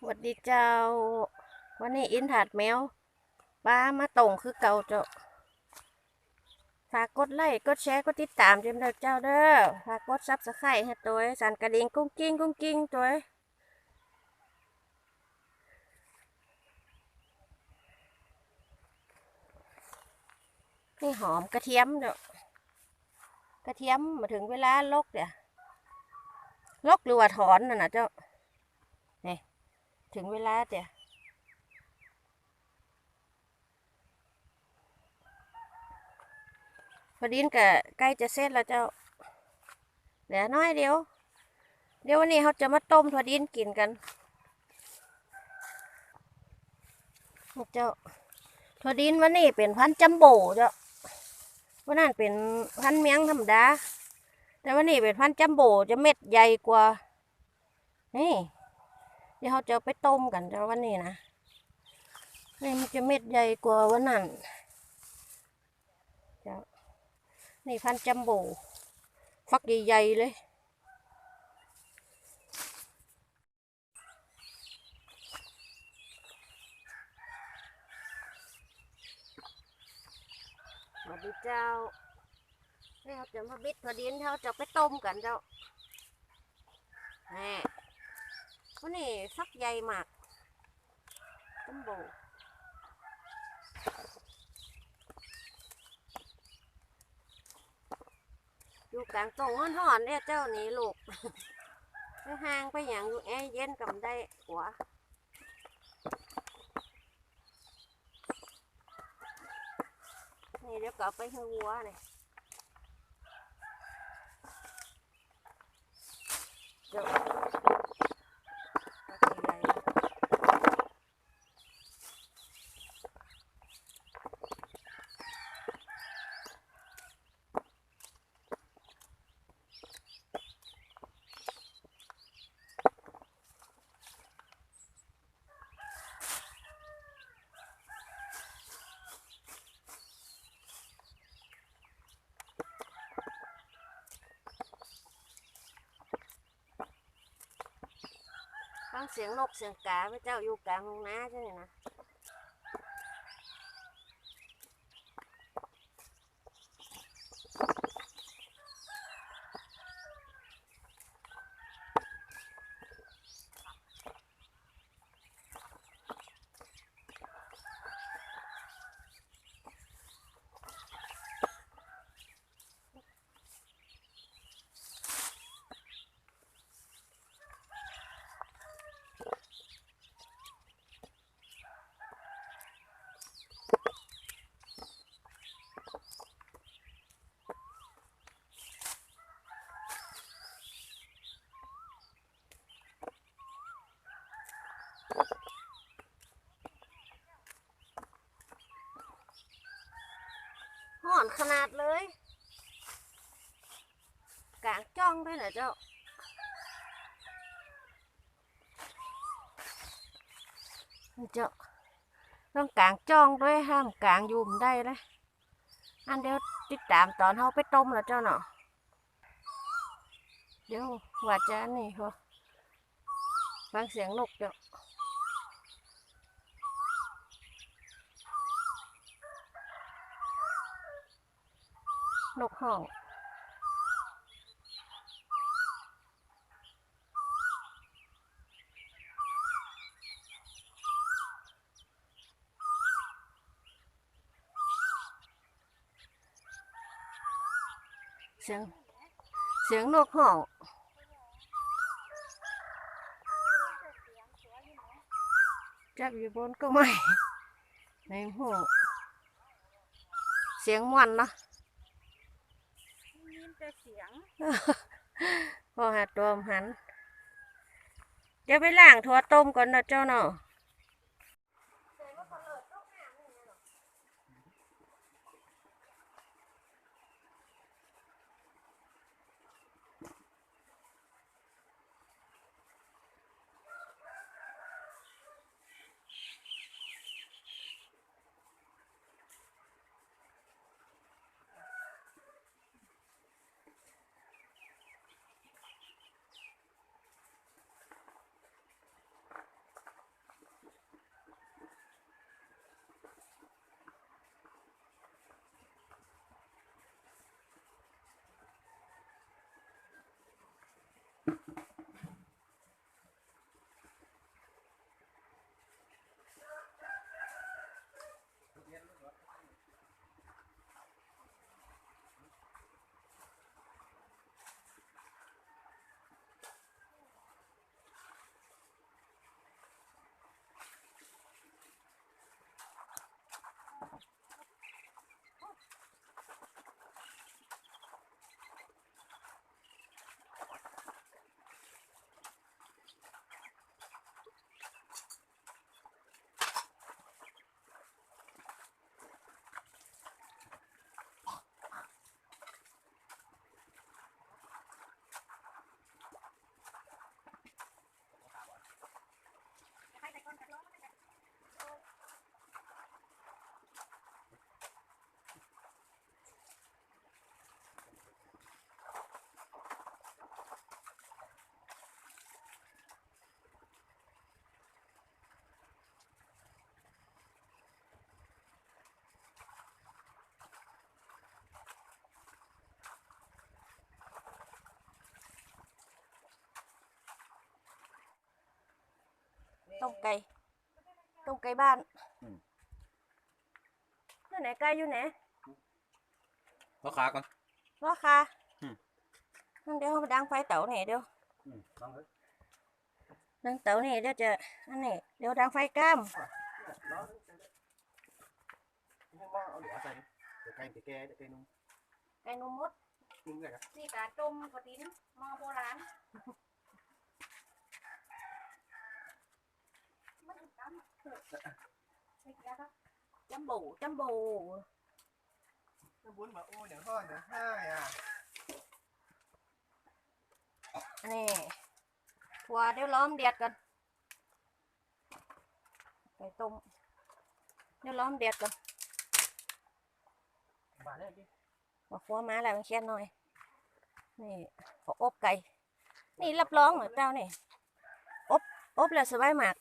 สวัสดีเจ้า วันนี้อินถาดแมวป้ามาตรงคือเก่าเจ้าฝากกดไลค์กดแชร์กดติดตามจำเด้อเจ้าเด้อฝากกดซับสไครต์ให้ตัวสันกระดิ่งกุ้งกิ้งกุ้งกิ้งตัวนี่หอมกระเทียมเด้อกระเทียมมาถึงเวลาลกเดี๋ยวลกหรือว่าถอนน่ะนะเจ้า ถึงเวลาเดี๋ยวพอดินกับใกล้จะเสร็จแล้วเจ้าเดี๋ยวน้อยเดียว เดี๋ยววันนี้เขาจะมาต้มถั่วดินกินกันเจ้าถั่วดินวันนี้เป็นพันจัมโบเจ้าวันนั้นเป็นพันเมียงธรรมดา แต่วันนี้เป็นพันจัมโบจะเม็ดใหญ่กว่า นี่ เดี๋ยวเขาจะเอาไปต้มกันเจ้าวันนี้นะนี่มันจะเม็ดใหญ่กว่าวันนั้นเจ้านี่พันธุ์จัมโบ้ฟักใหญ่ๆเลยสวัสดีเจ้านี่เราจะมาบิดถั่วดินเราจะไปต้มกันเจ้าแนี่ วันนี้ฟักใหญ่มากจัมโบอยู่กลางตรงห่อนๆเนี่ยเจ้านี่ลูกไปห่างไปอย่างอยู่แอร์เย็นกับได้หัวนี่เดี๋ยวก็เอาไปให้วัวนี่ดี๋ยวเอาไปใหญ่ ฟังเสียงนกเสียงกาพระเจ้าอยู่กลางทุ่งนาใช่ไหมนะ ขนาดเลยกลางจ้องด้วยเหรอเจ้า เจ้า ต้องกลางจ้องด้วยห้ามกลางยุ่มได้เลยอันเดียวติดตามตอนเขาไปต้มแล้วเจ้าเนาะเดี๋ยวว่าจะอันนี่เหรอฟังเสียงนกเจ้า นกห้อง เสียง เสียงนกห้องจับอยู่บนก็ไม่ในหัวเสียงมันนะ สียงพอหาตัวมหัน เดี๋ยวไปล้างถั่วต้มก่อนนะเจ้าเนาะ ต้มไก่ต้มไก่บ้านอืม อยู่ไหนไก่อยู่ไหนพ่อขาก่อนรอค่ะอืม นั่นเดี๋ยวเขาไปดังไฟเต๋านี่เดี๋ยวอืมลองเลยดังเต๋านี่เดี๋ยวจะอันนี้เดี๋ยวดังไฟก้ามลองนี่ว่าเอาเหลือใส่เดี๋ยวไก่ไปแก่เดี๋ยวไก่นุ่มไก่นมมดนุ่มเลยครับนี่กาต้มกระดินหมอโบราณมันจำใช่ครับ จำโบจำโบน้ำบุญมาโอ้ยเดี๋ยวพ่อเดี๋ยวให้อะอันนี้ถั่วเดี๋ยวล้อมเดือดกันไก่ต้มเดี๋ยวล้อมเดือดกันมาได้ดิบอกฟัวมาแล้วมันเคียนหน่อย นี่ขออบไก่ นี่รับรองเหรอเจ้านี่ อบ อบแล้วสบายมาก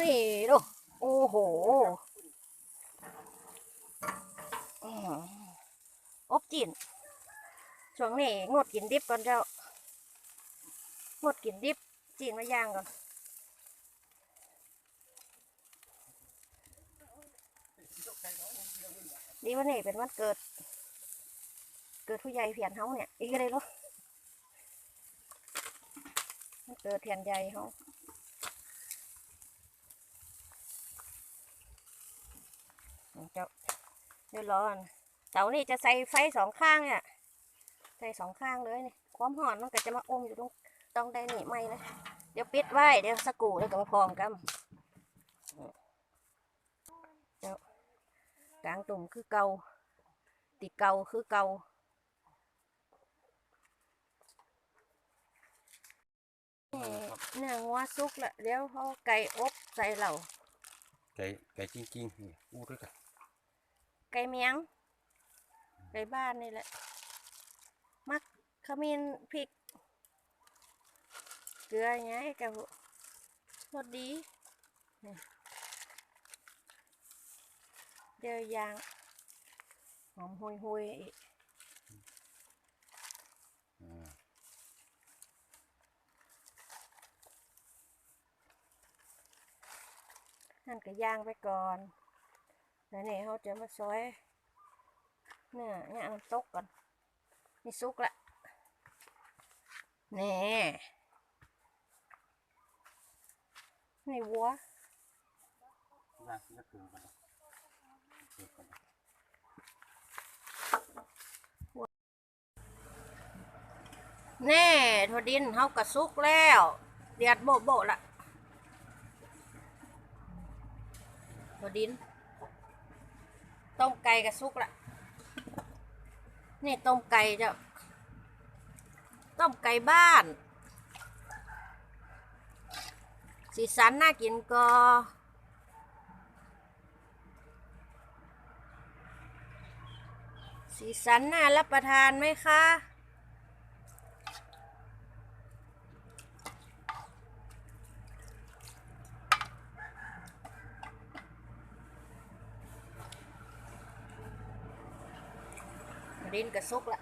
นี่ดู โอ้โหอบจีนช่วงนี้งดกินดิบก่อนเจ้างดกินดิบจีนมาย่างก่อนดีวันนี้เป็นวันเกิด เกิดผู้ใหญ่เพียนเฮาเนี่ยอีกอะไรลูกวันเกิดเพียนใหญ่เฮาเจ้า เดี๋ยวร้อนเตานี่จะใส่ไฟสองข้างเนี่ยใส่สองข้างเลยนี่ความร้อนมันก็จะมาอมอยู่ตรงตรงใดนี่ไม่เลยเดี๋ยวปิดไว้เดี๋ยวสกูแล้วก็มาพร้อมกันเจ้ากลางตุ่มคือเกาติเกาคือเกานี่เนื้องัวสุกละเดี๋ยวเขาไก่อบใส่เหล่าไก่ไก่จริงๆอู้ด้วยกัน ไก่เมียง ไก่บ้านนี่แหละ มักขมิ้นพริก เกลือไงกับรสดีเดียวยาง หอมหุยหุยอีกนั่นก็ย่างไปก่อน แล้วนี่เขาจะมาซอยเนื้อย่างน้ำตกก่อนนี่สุกละนี่นี่วัวย่างที่จะเกลือกันเกลือกันแน่ทวดินเขากระซุกแล้ว เดือดโบโบละทวดิน ต้มไก่กับซุกละนี่ต้มไก่จะต้มไก่บ้าน สีสันน่ากินก็สีสันน่ารับประทานไหมคะ ดินกระซุกละ